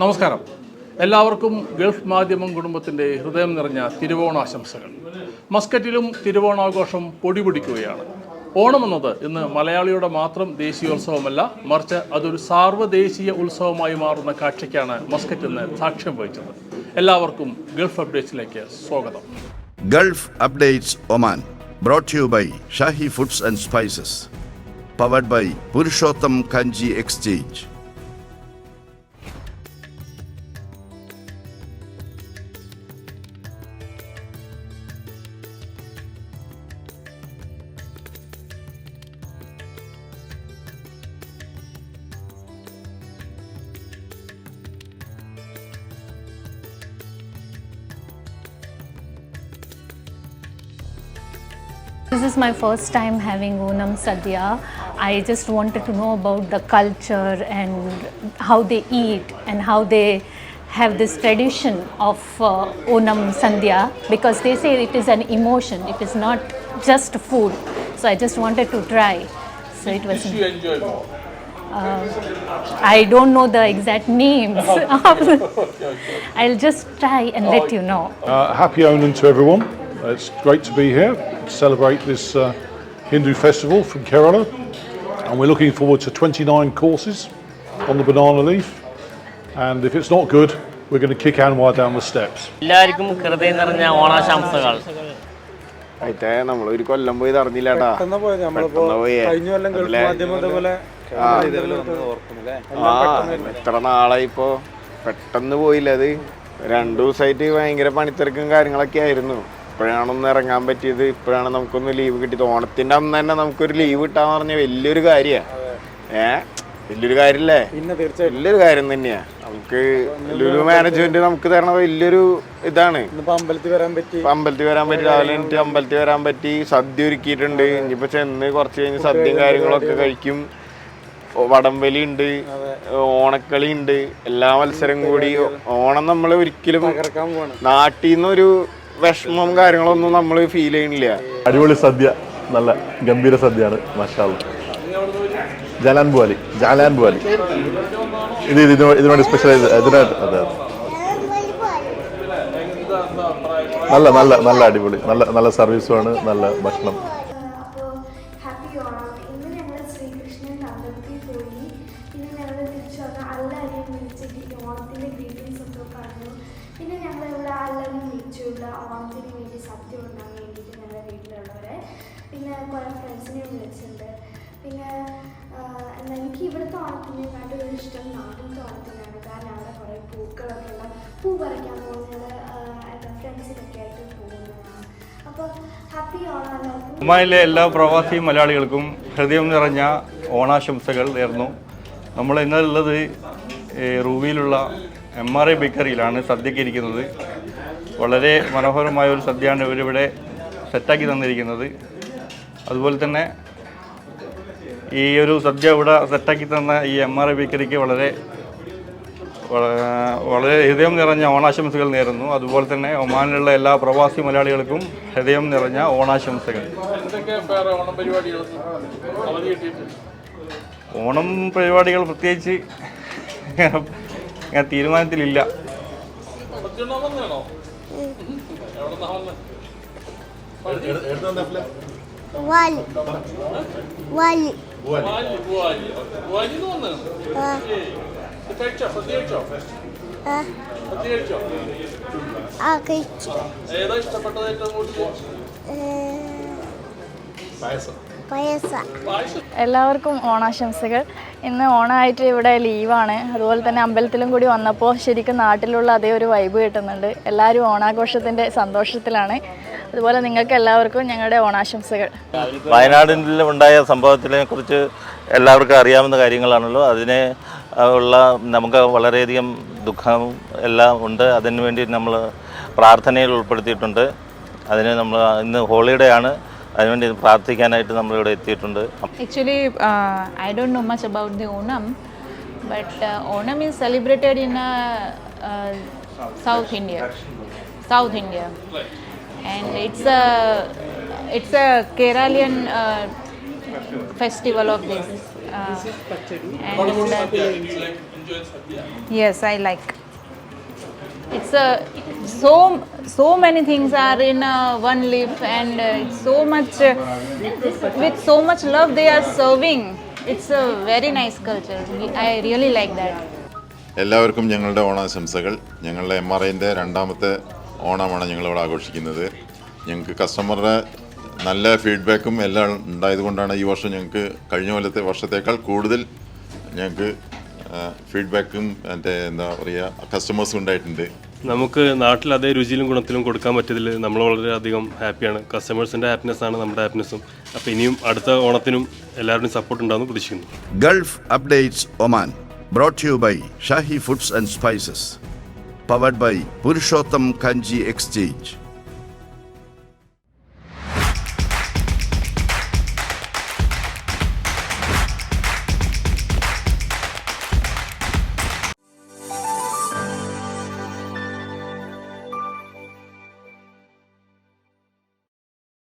നമസ്കാരം. എല്ലാവർക്കും ഗൾഫ് മാധ്യമം കുടുംബത്തിന്റെ ഹൃദയം നിറഞ്ഞ തിരുവോണാശംസകൾ മസ്കറ്റിലും തിരുവോണാഘോഷം പൊടിപിടിക്കുകയാണ്. ഓണം എന്നത് ഇന്ന് മലയാളിയുടെ മാത്രം ദേശീയോത്സവമല്ല മറിച്ച് അതൊരു സാർവദേശീയ ഉത്സവമായി മാറുന്ന കാഴ്ചയ്ക്കാണ് മസ്കറ്റ് ഇന്ന് സാക്ഷ്യം വഹിച്ചത്. എല്ലാവർക്കും ഗൾഫ് അപ്ഡേറ്റ്സിലേക്ക് സ്വാഗതം. Gulf updates Oman brought you by Shahi foods and spices powered by Purushottam Kanji Kanji This is my first time having Onam Sadhya. I just wanted to know about the culture and how they eat and how they have this tradition of uh, Onam Sandhya because they say it is an emotion, it is not just food. So I just wanted to try. So it was. Did you enjoy? I don't know the exact names. I'll just try and let you know. Uh, happy Onan to everyone. Uh, It's great to be here to celebrate this uh, Hindu festival from Kerala. And we're looking forward to 29 courses on the banana leaf. And if it's not good, we're going to kick Anwar down the steps. എല്ലാവർക്കും ഹൃദയം നിറഞ്ഞ ഓണാശംസകൾ ആയിട്ടേ നമ്മൾ ഒരു കൊല്ലം പോയി അറിഞ്ഞില്ലാട്ടാ പെട്ടെന്ന് പോയത് നമ്മളിപ്പോ പെട്ടെന്ന് പോയേ. കഴിഞ്ഞ കൊല്ലം ഗൾഫ് അതിലെ- മാധ്യമം ഇതേപോലെ ആ എത്ര നാളായി ഇപ്പോ പെട്ടെന്ന് പോയില്ല അത് രണ്ടു ദിവസമായിട്ട് ഭയങ്കര പണിത്തിരക്കും കാര്യങ്ങളൊക്കെ ആയിരുന്നു ഇപ്പോഴാണ് ഒന്ന് ഇറങ്ങാൻ പറ്റിയത്. ഇപ്പോഴാണ് നമുക്കൊന്ന് ലീവ് കിട്ടിയത്. ഓണത്തിന്റെ അന്ന് തന്നെ നമുക്കൊരു ലീവ് കിട്ടാന്ന് പറഞ്ഞ വലിയൊരു കാര്യമാണ് ഏ? വലിയൊരു കാര്യല്ലേ? പിന്നെ വലിയൊരു കാര്യം തന്നെയാ. നമുക്ക് ലുലു മാനേജ്മെന്റ് നമുക്ക് തരണ വലിയൊരു ഇതാണ്. അമ്പലത്തിൽ വരാൻ പറ്റി. അമ്പലത്തിൽ വരാൻ പറ്റി. രാവിലെ എനിക്ക് അമ്പലത്തിൽ വരാൻ പറ്റി. സദ്യ ഒരുക്കിയിട്ടുണ്ട്. ഇനിയിപ്പോ ചെന്ന് കുറച്ച് കഴിഞ്ഞ് സദ്യയും കാര്യങ്ങളൊക്കെ കഴിക്കും. വടംവലി ഉണ്ട്. ഓണക്കളി ഉണ്ട്. എല്ലാ മത്സരം കൂടി ഓണം നമ്മൾ ഒരിക്കലും നാട്ടിൽ നിന്നൊരു വിഷമം കാര്യങ്ങളൊന്നും നമ്മൾ ഫീൽ ചെയ്യണില്ല. അടിപൊളി സദ്യ നല്ല ഗംഭീര സദ്യയാണ് മഷാല ജലാൻ ബുവാലി ജാലാൻ ബുവാലി. ഇത് ഇതിനു ഇതിനുവേണ്ടി സ്പെഷ്യൽ ഇതിനായിട്ട് അതെ അതെ. നല്ല നല്ല നല്ല അടിപൊളി. നല്ല നല്ല സർവീസുമാണ് നല്ല ഭക്ഷണം അപ്പോൾ ഹാപ്പി ഓണം ഇന്ന് ഞങ്ങൾ ശ്രീകൃഷ്ണൻ അമ്പലത്തിൽ പോയി. പിന്നെ ഞങ്ങൾ തിരിച്ചു വന്ന്. എല്ലാവരെയും വിളിച്ചിട്ട് ഓണത്തിന്റെ ഗ്രീറ്റിംഗ്സ് ഒക്കെ പറഞ്ഞു. പിന്നെ ഞങ്ങൾ ഇവിടെ അല്ലെന്ന് വിളിച്ചു ഇവിടെ ഓണത്തിന് വേണ്ടി സദ്യ ഉണ്ടാകാൻ വേണ്ടിയിട്ട് ഞങ്ങളുടെ വീട്ടിലുള്ളവരെ. പിന്നെ കുറേ ഫ്രണ്ട്സിനെയും വിളിച്ചിട്ടുണ്ട്. പിന്നെ എന്നാൽ എനിക്ക് ഇവിടുത്തെ ഓണത്തിനെക്കാട്ടും ഇഷ്ടം നാട്ടിലത്തെ ഓണത്തിനാണ്. കാരണം അവിടെ കുറേ പൂക്കളൊക്കെ ഉള്ള പൂ പറിക്കാൻ പോകുന്നത് എന്താ ഫ്രണ്ട്സിനൊക്കെ ആയിട്ട് അപ്പോൾ ഹാപ്പി ഓണം എല്ലാവർക്കും എല്ലാ പ്രവാസി മലയാളികൾക്കും ഹൃദയം നിറഞ്ഞ ഓണാശംസകൾ നേർന്നു. നമ്മൾ ഇന്നുള്ളത് റൂവിയിലുള്ള എം ആർ ഐ ബേക്കറിയിലാണ് സദ്യക്ക് ഇരിക്കുന്നത്. വളരെ മനോഹരമായ ഒരു സദ്യയാണ് ഇവരിവിടെ സെറ്റാക്കി തന്നിരിക്കുന്നത്. അതുപോലെ തന്നെ ഈ ഒരു സദ്യ ഇവിടെ സെറ്റാക്കി തന്ന ഈ എം ആർ ഐ ബേക്കറിക്ക് വളരെ വളരെ ഹൃദയം നിറഞ്ഞ ഓണാശംസകൾ നേരുന്നു. അതുപോലെ തന്നെ ഒമാനിലുള്ള എല്ലാ പ്രവാസി മലയാളികൾക്കും ഹൃദയം നിറഞ്ഞ ഓണാശംസകൾ. ഓണം പരിപാടികൾ പ്രത്യേകിച്ച് ഞാൻ തീരുമാനത്തിലില്ല. ഏതാ ഇഷ്ടപ്പെട്ടത് ഏറ്റവും കൂടുതൽ? പായസം. എല്ലാവർക്കും ഓണാശംസകൾ. ഇന്ന് ഓണമായിട്ട് ഇവിടെ ലീവാണ്. അതുപോലെ തന്നെ അമ്പലത്തിലും കൂടി വന്നപ്പോൾ ശരിക്കും നാട്ടിലുള്ള അതേ ഒരു വൈബ് കിട്ടുന്നുണ്ട്. എല്ലാവരും ഓണാഘോഷത്തിന്റെ സന്തോഷത്തിലാണ്. അതുപോലെ നിങ്ങൾക്ക് എല്ലാവർക്കും ഞങ്ങളുടെ ഓണാശംസകൾ. വയനാടിൽ ഉണ്ടായ സംഭവത്തിനെ കുറിച്ച് എല്ലാവർക്കും അറിയാവുന്ന കാര്യങ്ങളാണല്ലോ. അതിനെ ഉള്ള നമുക്ക് വളരെയധികം ദുഃഖം എല്ലാം ഉണ്ട്. അതിനു വേണ്ടി നമ്മൾ പ്രാർത്ഥനയിൽ ഉൾപ്പെടുത്തിയിട്ടുണ്ട്. അതിന് നമ്മൾ ഇന്ന് ഹോളിഡേ ആണ്. അതിനുവേണ്ടി പ്രാർത്ഥിക്കാനായിട്ട് നമ്മളിവിടെ എത്തിയിട്ടുണ്ട് Actually, uh, I don't know much about the Onam, but uh, Onam is celebrated in uh, uh, South India. South India, and it's a it's a Keralian uh, festival of this. Uh, and uh, Yes, I like. It's a so so many things are in uh, one leaf, and uh, so much uh, with so much love they are serving. It's a very nice culture. I really like that. എല്ലാവർക്കും ഞങ്ങളുടെ ഓണാശംസകൾ ഞങ്ങളുടെ M R ഐന്റെ രണ്ടാമത്തെ ഓണമാണ് ഞങ്ങളിവിടെ ആഘോഷിക്കുന്നത് ഞങ്ങൾക്ക് കസ്റ്റമറുടെ നല്ല ഫീഡ്ബാക്കും എല്ലാം ഉണ്ടായതുകൊണ്ടാണ് ഈ വർഷം ഞങ്ങൾക്ക് കഴിഞ്ഞ കൊല്ലത്തെ വർഷത്തേക്കാൾ കൂടുതൽ ഞങ്ങൾക്ക് ഫീഡ്ബാക്കും മറ്റേ എന്താ പറയുക കസ്റ്റമേഴ്സും ഉണ്ടായിട്ടുണ്ട്. നമുക്ക് നാട്ടിൽ അതേ രുചിയിലും ഗുണത്തിലും കൊടുക്കാൻ പറ്റിയതിൽ നമ്മൾ വളരെയധികം ഹാപ്പിയാണ് കസ്റ്റമേഴ്സിന്റെ ഹാപ്പിനെസ് ആണ് നമ്മുടെ ഹാപ്പിനെസ്സും അപ്പോൾ ഇനിയും അടുത്ത ഓണത്തിനും എല്ലാവരുടെയും സപ്പോർട്ട് ഉണ്ടാകുമെന്ന് പ്രതീക്ഷിക്കുന്നു. Gulf updates Oman brought you by Shahi foods and spices powered by Purushottam Kanji exchange Exchange.